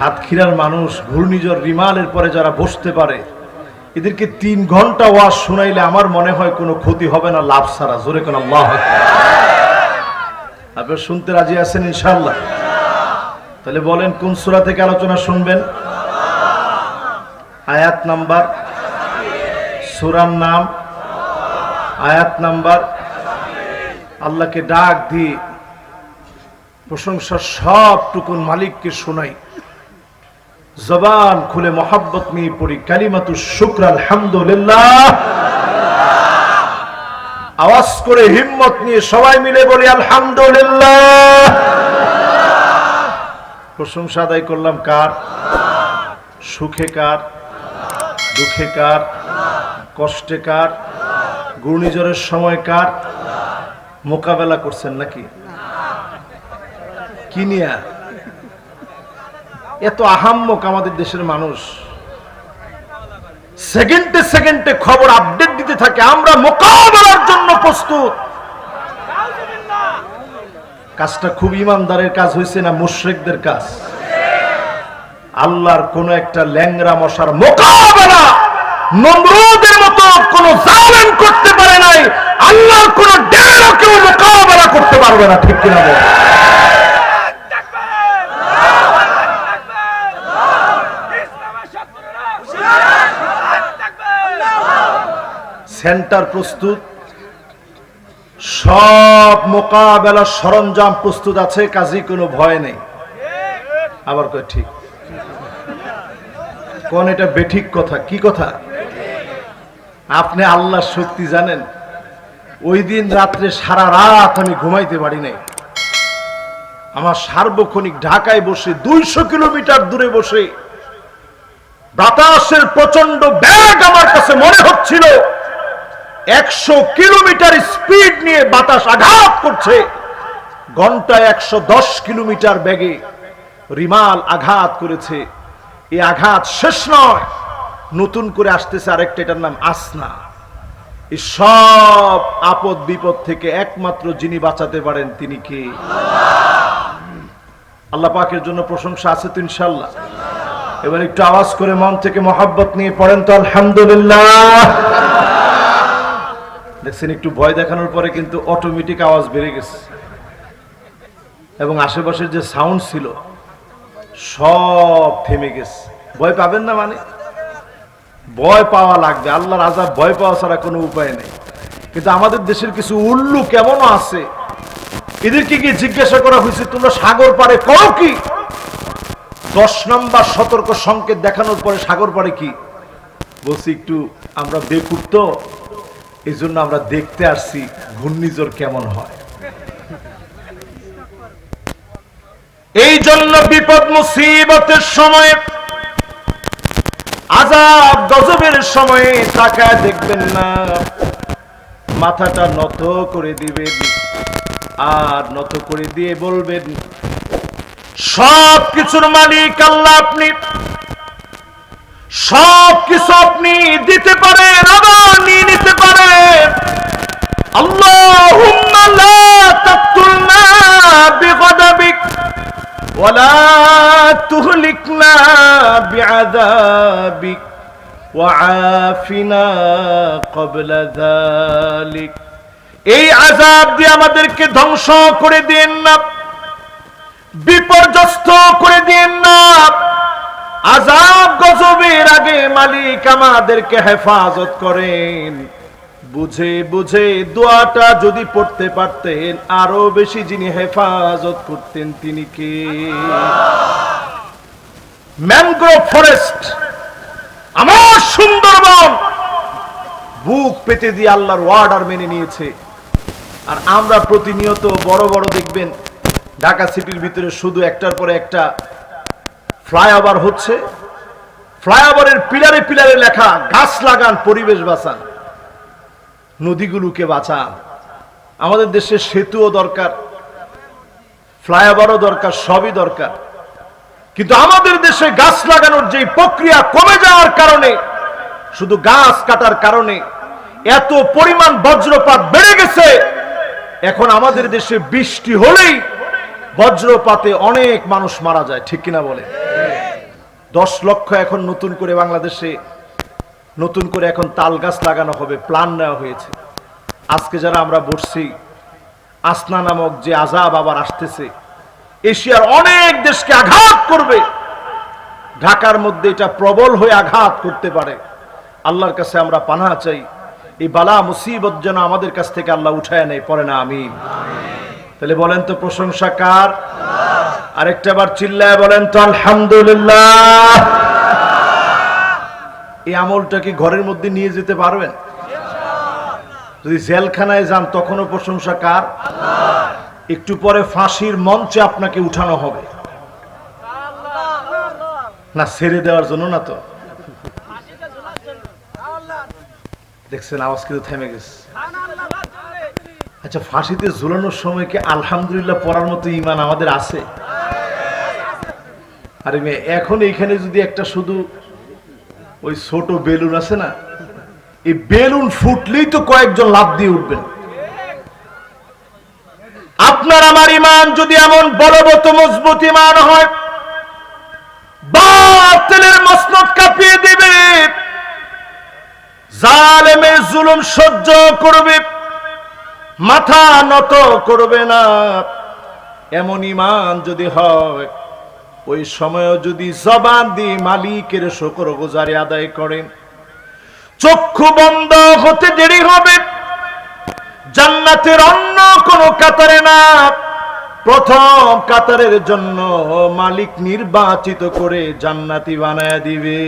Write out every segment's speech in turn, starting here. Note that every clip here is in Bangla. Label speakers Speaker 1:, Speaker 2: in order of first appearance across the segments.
Speaker 1: সাতক্ষীরার মানুষ, ঘূর্ণিঝড় রিমালের পরে যারা বসতে পারে, এদেরকে তিন ঘণ্টা ওয়াজ শুনাইলে আমার মনে হয় কোনো ক্ষতি হবে না, লাভ ছাড়া। জোরে কোন আপনার শুনতে রাজি আছেন ইনশাল্লাহ তাহলে বলেন, কোন সূরা থেকে আলোচনা শুনবেন? আয়াত নাম্বার, সুরার নাম, আয়াত নাম্বার, আল্লাহকে ডাক দিয়ে প্রশংসার সবটুকুন মালিককে শোনাই। জবান খুলে মোহাব্বত নিয়ে পড়ি, কালিমাতু শুক্র, আলহামদুলিল্লাহ। আওয়াজ করে হিম্মত নিয়ে সবাই মিলে বলি, আলহামদুলিল্লাহ। প্রশংসা আদায় করলাম কার? সুখে কার? দুঃখে কার? কষ্টে কার? ঘূর্ণিঝড়ের সময় কার? মোকাবেলা করছেন নাকি? কি নিয়া? এত আহাম্মক আমাদের দেশের মানুষ। সেকেন্ডে সেকেন্ডে খবর আপডেট দিতে থাকে, আমরা মোকাবেলার জন্য প্রস্তুত। কাজটা খুব ইমানদারের কাজ হয়েছে না মুশরিকদের কাজ? আল্লাহর কোন একটা ল্যাংরা মশার মোকাবেলা নমরুদের মতো কোন জালেম করতে পারে নাই, আল্লাহর কোন ডেরেরও কেউ মোকাবেলা করতে পারবে না, ঠিক কিনা সেন্টার প্রস্তুত। সব মোকাবেলা সরঞ্জাম প্রস্তুত আছে কাজী কোনো ভয় নেই। আবার কয়, ঠিক। কোন এটা বেঠিক কথা? কি কথা? আপনি আল্লাহর শক্তি জানেন, ওই দিন রাত্রে সারা রাত আমি ঘুমাইতে পারি নাই। আমার সার্বক্ষণিক ঢাকায় বসে, দুইশো কিলোমিটার দূরে বসে, বাতাসের প্রচণ্ড ব্যাগ আমার কাছে মনে হচ্ছিল। একশো কিলোমিটার স্পিড নিয়ে বাতাস আঘাত করছে। ঘন্টায় একশো দশ কিলোমিটার বেগে রিমাল আঘাত করেছে। এই আঘাত শেষ নয়। নতুন করে আসতেছে আরেকটা, এটার নাম আসনা। এই সব আপদ বিপদ থেকে একমাত্র যিনি বাঁচাতে পারেন তিনি কে? আল্লাহ পাকের জন্য প্রশংসা আছে তো ইনশাল্লাহ এবার একটু আওয়াজ করে মন থেকে মহাব্বত নিয়ে পড়েন তো আলহামদুলিল্লাহ। দেখছেন, একটু ভয় দেখানোর পরে কিন্তু অটোমেটিক আওয়াজ বেড়ে গেছে। এবং আশেপাশের যে সাউন্ড ছিল, সব থেমে গেছে। ভয় পাবেন না মানে? ভয় পাওয়া লাগবে। আল্লাহর আজাব ভয় পাওয়া ছাড়া কোনো উপায় নেই। কিন্তু আমাদের দেশের কিছু উল্লু কেমন আছে? এদেরকে গিয়ে জিজ্ঞাসা করা হয়েছে, তোমরা সাগর পারে করো কি? দশ নম্বর সতর্ক সংকেত দেখানোর পরে সাগর পারে কি? বলছি, একটু আমরা বেকুব তো? এই জন্য আমরা দেখতে আসছি ঘূর্ণিঝড় কেমন হয়। এই জন্য বিপদ মুসিবতের সময়, আজাব গজবের সময়ে তাকায় দেখবেন না। মাথাটা নত করে দিবেন, আর নত করে দিয়ে বলবেন সব কিছুর মালিক আল্লাহ আপনি। সব কিছু আপনি দিতে পারেন আবার নিয়ে নিতে পারেন। এই আযাব দিয়ে আমাদেরকে ধ্বংস করে দিন না, বিপর্যস্ত করে দিন না। আজাব গজবের আগে মালিক আমাদেরকে হেফাজত করেন। বুঝে বুঝে দোয়াটা যদি পড়তে পারতেন, আরও বেশি যিনি হেফাজত করতেন তিনি কে? ম্যানগ্রোভ ফরেস্ট, আমার সুন্দরবন। বুক পেতে দিয়ে আল্লাহর ওয়ার্ডার মেনে নিয়েছে। আর আমরা প্রতিনিয়ত বড় বড় দেখবেন, ঢাকা সিটির ভিতরে শুধু একটার পরে একটা ফ্লাইওভার হচ্ছে। ফ্লাইওভারের পিলারে পিলারে লেখা, গাছ লাগান, পরিবেশ বাঁচান। নদীগুলোকে বাঁচান। আমাদের দেশে সেতুও দরকার, ফ্লাইওভারও দরকার, সবই দরকার। কিন্তু আমাদের দেশে গাছ লাগানোর যে প্রক্রিয়া কমে যাওয়ার কারণে, শুধু গাছ কাটার কারণে এত পরিমাণ বজ্রপাত বেড়ে গেছে। এখন আমাদের দেশে বৃষ্টি হলেই বজ্রপাতে অনেক মানুষ মারা যায়, ঠিক কিনা বলে? দশ লক্ষ এখন নতুন করে বাংলাদেশে, নতুন করে এখন তাল গাছ লাগানো হবে, প্ল্যান নেওয়া হয়েছে। আজকে যারা আমরা বসছি, আসনা নামক যে আজাব আবার আসতেছে, এশিয়ার অনেক দেশকে আঘাত করবে। ঢাকার মধ্যে এটা প্রবল হয়ে আঘাত করতে পারে। আল্লাহর কাছে আমরা পানা চাই। এই বালা মুসিবত যেন আমাদের কাছ থেকে আল্লাহ উঠায় নেয় পরে না, আমিন। তাহলে বলেন তো প্রশংসা কার? আরেকটা বার চিল্লায় বলেন তো আলহামদুলিল্লাহ। এই আমলটা কি ঘরের মধ্যে নিয়ে যেতে পারবেন? যদি জেলখানায় যান, তখনও প্রশংসা কার? একটু পরে ফাঁসির মঞ্চে আপনাকে উঠানো হবে। না, ছেড়ে দেওয়ার জন্য না তো? দেখছেন, আওয়াজ কিন্তু থেমে গেছে। আচ্ছা ফাঁসিতে ঝুলানোর সময় কি আলহামদুলিল্লাহ পড়ার মতো ইমান আমাদের আছে? আরে মেয়ে, এখন এইখানে যদি একটা শুধু ওই ছোট বেলুন আছে না, এই বেলুন ফুটলেই তো কয়েকজন লাভ দিয়ে উঠবেন। আপনার আমার ইমান যদি এমন বলবত মজবুত ইমান হয়, বাতিলের মসনদ কাঁপিয়ে দিবে, জালেমের জুলুম সহ্য করবে। মাথা নত করবে না। এমন ইমান যদি হয় ওই সময় যদি জবান দিয়ে মালিকের শকর গুজারি আদায় করেন। চক্ষু বন্ধ হতে দেরি হবে। জান্নাতের অন্য কোন কাতারে না। প্রথম কাতারের জন্য মালিক নির্বাচিত করে জান্নাতি বানায় দিবে।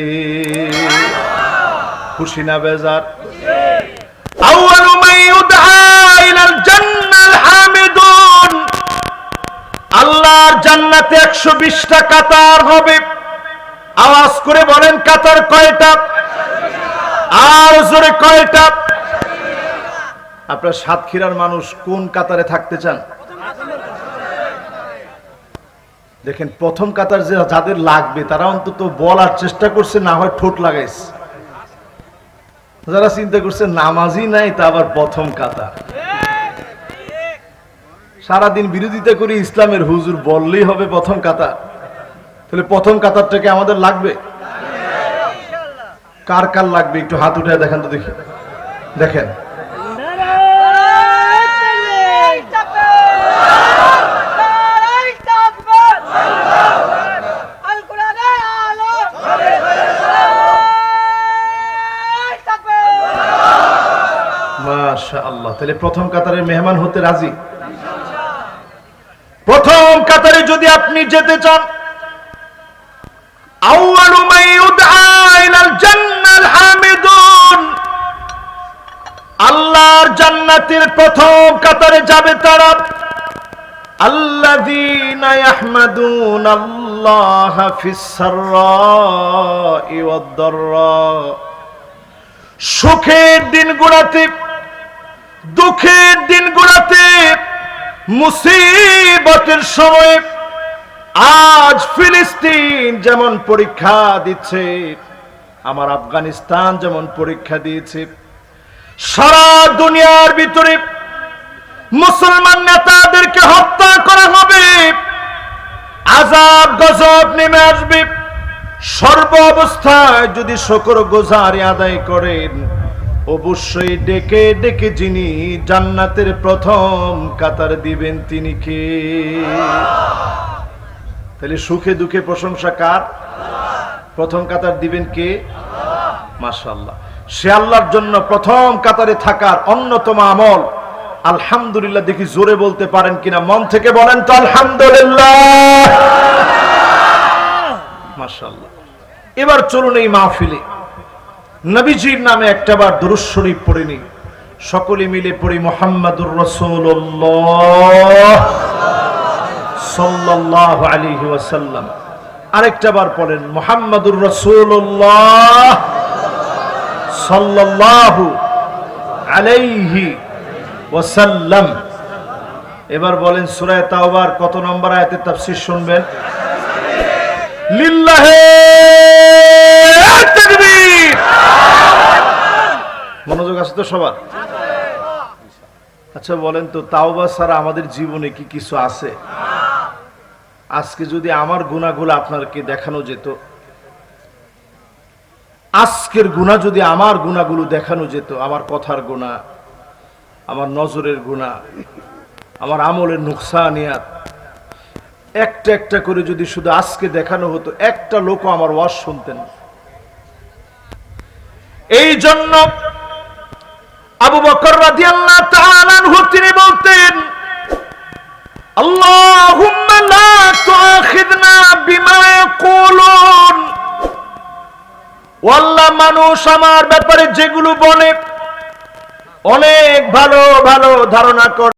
Speaker 1: খুশি না বেজার? আউয়ালু ইউদআ আল্লাহর জান্নাতে 120টা কাতার হবে। আওয়াজ করে বলেন, কাতার কয়টা? আর জোরে কয়টা? আপনার সাতক্ষীরার মানুষ কোন কাতারে থাকতে চান? দেখেন, প্রথম কাতার যে যাদের লাগবে, তারা অন্তত বলার চেষ্টা করছে, না হয় ঠোঁট লাগাইছে। যারা চিন্তা করছে, নামাজই নাই, তা আবার প্রথম কাতার। সারাদিন বিরোধিতা করে, ইসলামের হুজুর বললেই হবে প্রথম কাতার। তাহলে প্রথম কাতারটাকে আমাদের লাগবে? কার কার লাগবে? একটু হাত উঠে দেখেন তো দেখি। দেখেন। মাশা আল্লাহ তাহলে প্রথম কাতারের মেহমান হতে রাজি? কাতারে যদি আপনি যেতে চান আল্লাহর জান্নাতের প্রথম কাতারে যাবে তারা ইয়াহমাদুন আল্লাহ ফিস সাররাই ওয়াদ দাররা। সুখের দিনগুলোতে, দুঃখের দিনগুলোতে মুসিবতের সময়ে আজ ফিলিস্তিন যেমন পরীক্ষা দিচ্ছে, আমার আফগানিস্তান যেমন পরীক্ষা দিয়েছে, সারা দুনিয়ার ভিতরে মুসলমান নেতাদেরকে হত্যা করা হবে আজাব গজব নেমে আসবে। সর্ব অবস্থায় যদি শকর গোজারি আদায় করেন অবশ্যই ডেকে ডেকে যিনি জান্নাতের প্রথম কাতার দিবেন তিনি কে? তাহলে সুখে দুঃখে প্রশংসা কার? প্রথম কাতার দিবেন কে? মাশাল্লাহ সে আল্লাহর জন্য প্রথম কাতারে থাকার অন্যতম আমল। আলহামদুলিল্লাহ, দেখি জোরে বলতে পারেন কিনা। মন থেকে বলেন তো আলহামদুলিল্লাহ। মাশাল্লাহ এবার চলুন এই মাহফিলে। নবীজির নামে একটাবার দুরুজ শরীফ পড়ে নি সকলে মিলে পড়ি মোহাম্মদুর সাল্লাল্লাহু আলাইহি ওয়াসাল্লাম। আরেকটা বার পড়েন, মোহাম্মদুর রসুল্লাহ সাল্লাল্লাহু আলাইহি ওয়াসাল্লাম। এবার বলেন, সূরা তাওবার কত নম্বর আয়াতের তাফসীর শুনবেন? লিল্লাহে তাকবীর। মনোযোগ আছে তো সবার আচ্ছা বলেন তো, তাওবা ছাড়া আমাদের জীবনে কি কিছু আছে আজকে যদি আমার গুণাগুলো আপনাকে দেখানো যেত, আজকের গুণা যদি আমার গুণাগুলো দেখানো যেত, আমার কথার গুণা, আমার নজরের গুণা, আমার আমলের নুকসানিয়াত, একটা একটা করে যদি শুধু আজকে দেখানো হতো, একটা লোকও আমার ওয়াজ শুনতেন না। এই জন্য আবু বকর রাদিয়াল্লাহু তাআলা আনহু তিনি বলতেন, আল্লাহুম্মা লা তুআখিযনা বিমা ইয়াকুলুন। ওয়াল্লাহ, মানুষ আমার ব্যাপারে যেগুলো বলে, অনেক ভালো ভালো ধারণা করে